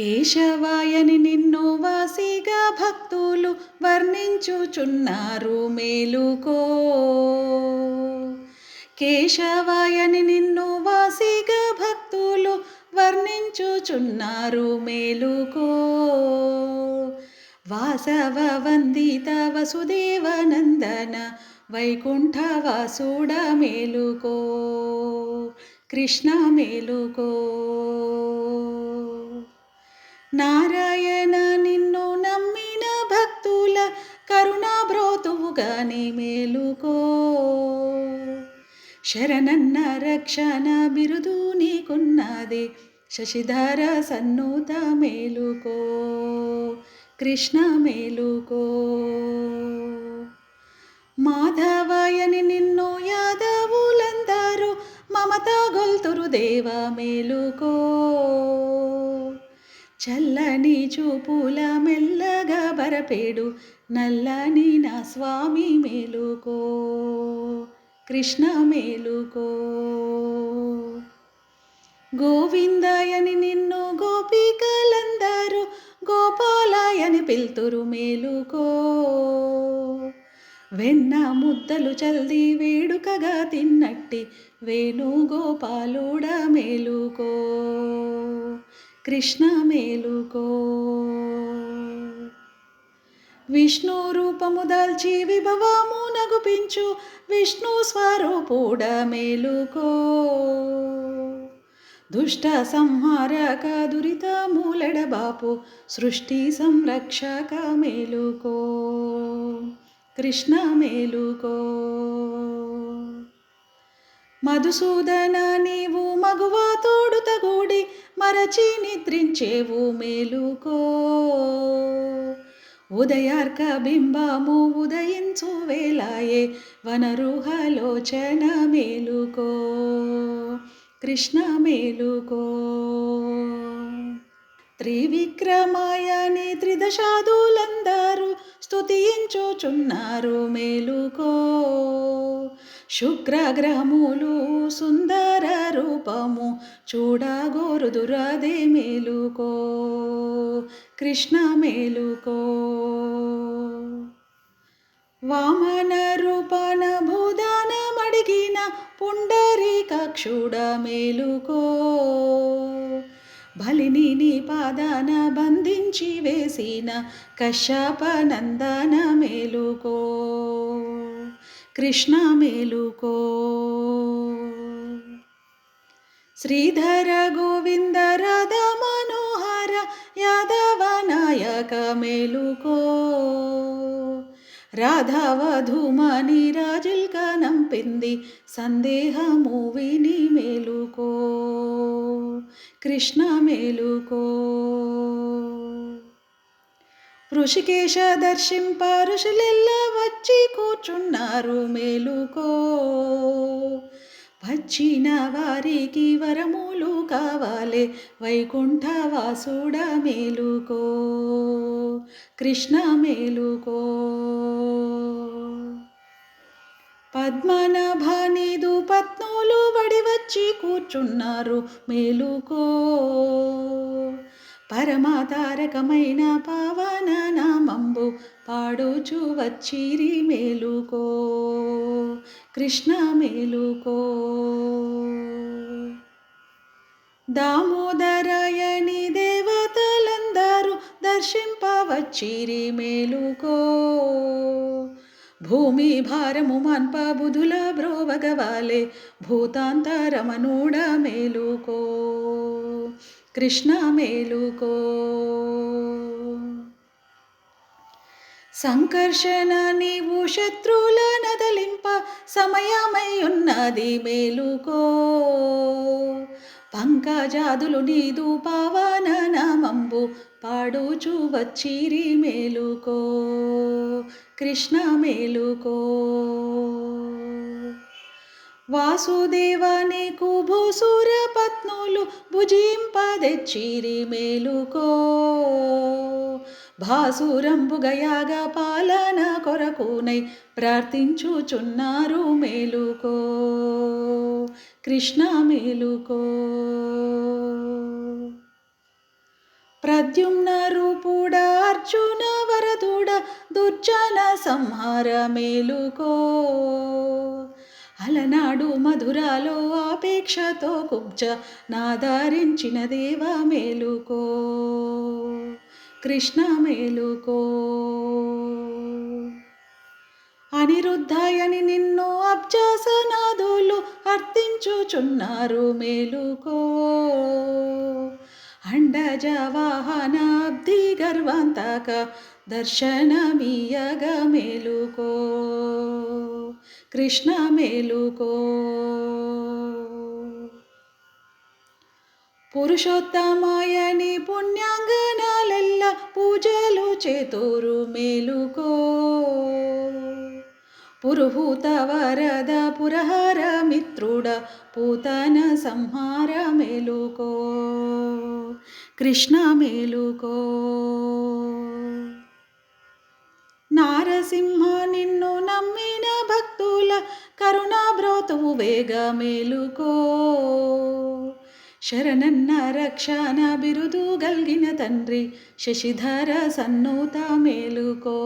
కేశవాయని నిన్ను వాసిగా భక్తులు వర్ణించుచున్నారు మేలుకో. కేశవాయని నిన్ను వాసిగా భక్తులు వర్ణించుచున్నారు మేలుకో. వాసవ వందిత వసుదేవనందన వైకుంఠ వాసుడ మేలుకో. కృష్ణ మేలుకో. నారాయణ నిన్ను నమ్మిన భక్తుల కరుణా బ్రోతువుగాని మేలుకో. శరణన్న రక్షణ బిరుదు నీకున్నది శశిధర సన్నూత మేలుకో. కృష్ణ మేలుకో. మాధవయని నిన్ను యాదవులందరూ మమత గొల్తురు దేవ మేలుకో. చల్లని చూపుల మెల్లగా బరపేడు నల్లని నా స్వామి మేలుకో కృష్ణ మేలుకో. గోవిందాయని నిన్ను గోపికలందరూ గోపాలాయని పిల్తురు మేలుకో. వెన్న ముద్దలు చల్ది వేడుకగా తిన్నట్టి వేణుగోపాలుడ మేలుకో. కృష్ణ మేలుకో. విష్ణు రూపము దాల్చి విభవము నగుపించు విష్ణు స్వరూపుడ మేలుకో. దుష్ట సంహారక దురిత మూలడబాపు సృష్టి సంరక్షక మేలుకో. కృష్ణ మేలుకో. మధుసూదన నీవు మగువ తోడుతగూడి మరచి నిద్రించేవు మేలుకో. ఉదయార్క బింబము ఉదయించు వేలాయే వనరుహలోచన మేలుకో. కృష్ణ మేలుకో. త్రివిక్రమాయని త్రిదశాదులందరూ స్తుతించుచున్నారు మేలుకో. శుక్రగ్రహములు సుందర రూపము చూడగోరుదురదే మేలుకో కృష్ణ మేలుకో. వామన రూపన భూదాన మడిగిన పుండరీకాక్షుడ మేలుకో బలిని నీ పాదాన బంధించి వేసిన కశ్యప నందన మేలుకో. కృష్ణ మేలుకో శ్రీధర గోవింద రథ మనోహర యాదవ నాయక మేలుకో రాధావధూమని రాజుల్క నంపింది సందేహము విని మేలుకో. కృష్ణ మేలుకో ఋషికేశ దర్శింప ఋషులెల్లా వచ్చి కూర్చున్నారు మేలుకో. వచ్చిన వారికి వరములు కావాలే వైకుంఠవాసుడ మేలుకో. కృష్ణ మేలుకో. పద్మనాభానిదు పత్నులు వడి వచ్చి కూర్చున్నారు మేలుకో. పరమాతారకమైన పావన నామంబు పాడుచు వచ్చిరి మేలుకో. కృష్ణ మేలుకో. దామోదరాయణి దేవతలందరూ దర్శింపవచ్చిరి మేలుకో. భూమి భారము మన్ప బుధుల బ్రోవగవాలే భూతాంతరమనుడ మేలుకో. కృష్ణ మేలుకో. సంకర్షణ నీవు శత్రువుల నదలింప సమయమై ఉన్నది మేలుకో. పంకజాదులు నీదు పావన నామంబు పాడుచు వచ్చిరి మేలుకో. కృష్ణ మేలుకో. వాసుదేవ నీకు భూసుర పత్నులు భుజింపదెచ్చిరి మేలుకో. భాసురంబుగయాగ పాలన కొరకునై ప్రార్థించుచున్నారు మేలుకో. కృష్ణ మేలుకో. ప్రద్యుమ్న రూపుడ అర్జున వరదుడ దుర్జన సంహార మేలుకో. అలనాడు మధురాలో ఆపేక్షతో కుబ్జ నాదారించిన దేవ మేలుకో కృష్ణ మేలుకో. అనిరుద్ధాయని నిన్ను అబ్జాసనాదులు అర్థించుచున్నారు మేలుకో. అండజ వాహనాబ్ది గర్వాంతక దర్శనమీయగ మేలుకో కృష్ణ మేలుకో పురుషోత్తమాయని పుణ్యాంగనాలెల్ల పూజలు చేతోరు మేలుకో. పురుహూత వరద పురహర మిత్రుడ పూతన సంహార మేలుకో కృష్ణ మేలుకో నారసింహ నిన్ను నమ్మిన భక్తుల కరుణాబ్రోతువు వేగ మేలుకో శరణన్న రక్షణ బిరుదు గల్గిన తండ్రి శశిధర సన్నూత మేలుకో.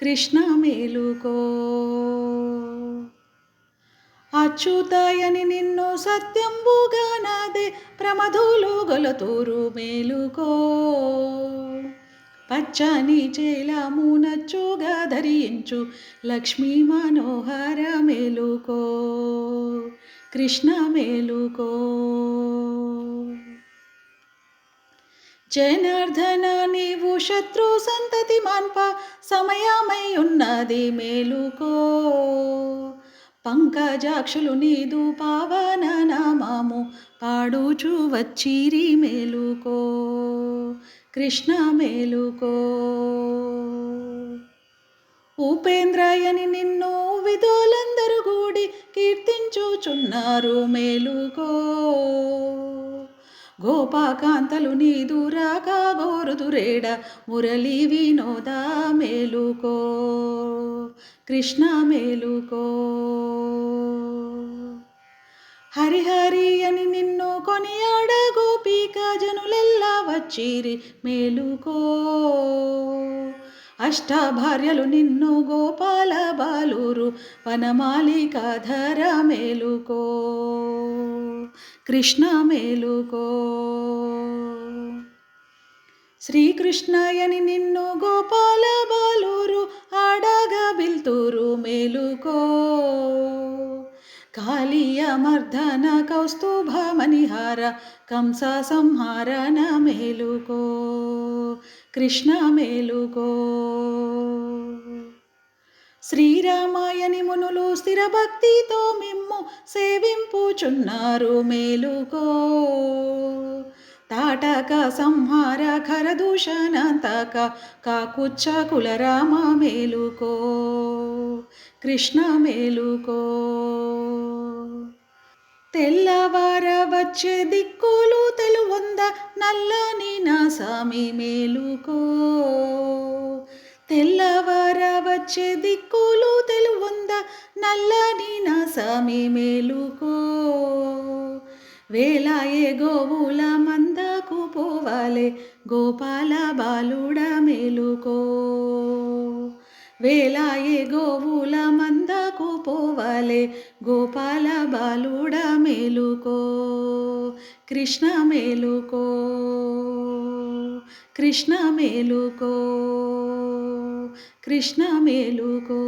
కృష్ణ మేలుకో అచ్యుతాయని నిన్ను సత్యంబుగా నాదే ప్రమధులు గొలతూరు మేలుకో. పచ్చని చేలము నచ్చుగా ధరించు లక్ష్మీ మనోహర మేలుకో. కృష్ణ మేలుకో. జనార్దన నీవు శత్రు సంతతి మాన్ప సమయమై ఉన్నది మేలుకో. పంకజాక్షులు నీదు పావన నామము పాడుచు వచ్చిరి మేలుకో కృష్ణ మేలుకో. ఉపేంద్రాయని నిన్ను విధులందరూ గూడి కీర్తించుచున్నారు మేలుకో. గోపాకాంతలు నీదు రాక గోరుదురేడ మురళి వినోద మేలుకో. కృష్ణ మేలుకో. హరిహరి అని నిన్ను కొనియాడ గోపిక జనులెల్లా వచ్చిరి మేలుకో. అష్టాభార్యలు నిన్ను గోపాల బాలూరు వనమాలికాధర మేలుకో. కృష్ణ మేలుకో. శ్రీకృష్ణయని నిన్ను గోపాల బాలూరు ఆడగా బిల్తూరు మేలుకో. కాళీయ మర్దన కౌస్తుభ మణిహార కంస సంహారన మేలుకో. కృష్ణ మేలుకో. శ్రీరామాయని మునులు స్థిర భక్తితో మిమ్ము సేవింపుచున్నారు మేలుకో. తాటక సంహార ఖరదూషణంతక కాకుచ్చ కులరామ మేలుకో. కృష్ణ మేలుకో. తెల్లవార వచ్చే దిక్కులు తెలువంద నల్లని నా సామి మేలుకో. తెల్లవార వచ్చే దిక్కులు తెలువంద నల్లని నా సామి మేలుకో. వేలాయే గోవుల మందకు పోవాలే గోపాల బాలుడ మేలుకో. వేలాయే గోవుల మందకు పోవాలే గోపాల బాలుడ మేలుకో. కృష్ణ మేలుకో. కృష్ణ మేలుకో కృష్ణ మేలుకో.